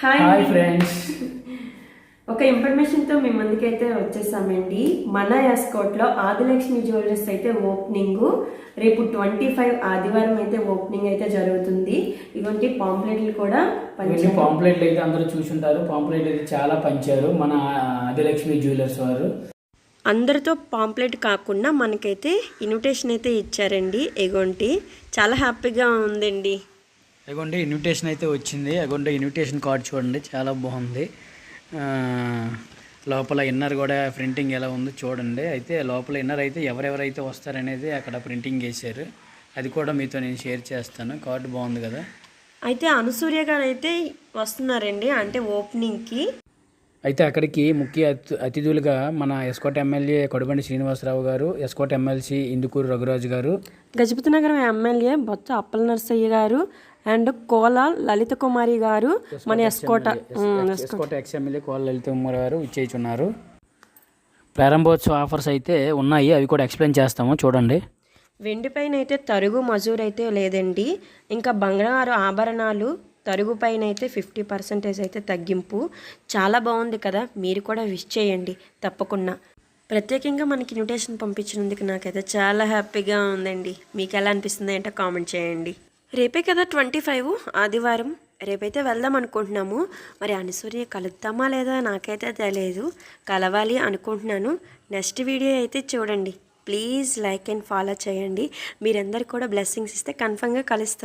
Hi. Friends ఒక ఇన్ఫర్మేషన్తో మీ ముందుకైతే వచ్చేసామండి. మన ఎస్కోట్లో ఆదిలక్ష్మి జ్యువెలర్స్ అయితే ఓపెనింగ్. రేపు ట్వంటీ ఫైవ్ ఆదివారం అయితే ఓపెనింగ్ అయితే జరుగుతుంది. ఇటువంటి పాంప్లెట్లు కూడా పంచారు పాంప్లెట్లు అయితే అందరూ చూసుంటారు. పాంప్లెట్ అయితే చాలా పంచారు మన ఆదిలక్ష్మి జ్యువెలర్స్ వారు. అందరితో పాంప్లెట్ కాకుండా మనకైతే ఇన్విటేషన్ అయితే ఇచ్చారండి. ఎగొంటి చాలా హ్యాపీగా ఉందండి. అగోండి ఇన్విటేషన్ అయితే వచ్చింది. అగోండి ఇన్విటేషన్ కార్డ్ చూడండి. చాలా బాగుంది. లోపల ఇన్నర్ కూడా ప్రింటింగ్ ఎలా ఉందో చూడండి. అయితే లోపల ఇన్నర్ అయితే ఎవరెవరైతే వస్తారనేది అక్కడ ప్రింటింగ్ చేశారు. అది కూడా మీతో నేను షేర్ చేస్తాను. కార్డు బాగుంది కదా? అయితే అనసూర్య గారు అయితే వస్తున్నారండి అంటే ఓపెనింగ్కి అయితే అక్కడికి ముఖ్య అతి- అతిథులుగా మన ఎస్కోట్ ఎమ్మెల్యే కొడబండి శ్రీనివాసరావు గారు ఎస్కోట్ ఎమ్మెల్సీ ఇందుకూరు రఘురాజు గారు. గజపతి నగరం ఎమ్మెల్యే బొత్స అప్పల నరసయ్య గారు అండ్ కోల లలిత కుమారి గారు మన ఎస్కోట ఎస్కోట ఎక్స్ ఎమ్మెల్యే కోల లలిత ఉమ్మర్ గారు ఇచ్చేయుచున్నారు. ప్రారంభోత్సవ ఆఫర్స్ అయితే ఉన్నాయి అవి కూడా ఎక్స్ప్లెయిన్ చేస్తాము చూడండి. వెండి పైన అయితే తరుగు మజూర్ అయితే లేదండి. ఇంకా బంగారు ఆభరణాలు తరుగు పైన అయితే ఫిఫ్టీ పర్సెంటేజ్ అయితే తగ్గింపు. చాలా బాగుంది కదా మీరు కూడా విష్ చేయండి తప్పకుండా. ప్రత్యేకంగా మనకి ఇన్విటేషన్ పంపించినందుకు నాకైతే చాలా హ్యాపీగా ఉందండి. మీకు ఎలా అనిపిస్తుంది ఏంటో కామెంట్ చేయండి. రేపే కదా ట్వంటీ ఫైవ్? ఆదివారం. రేపైతే వెళ్దాం అనుకుంటున్నాము. మరి అనసూర్య కలుద్దామా లేదా నాకైతే తెలియదు కలవాలి అనుకుంటున్నాను. నెక్స్ట్ వీడియో అయితే చూడండి. ప్లీజ్ లైక్ అండ్ ఫాలో చేయండి. మీరందరు కూడా బ్లెస్సింగ్స్ ఇస్తే కన్ఫర్మ్గా కలుస్తాను.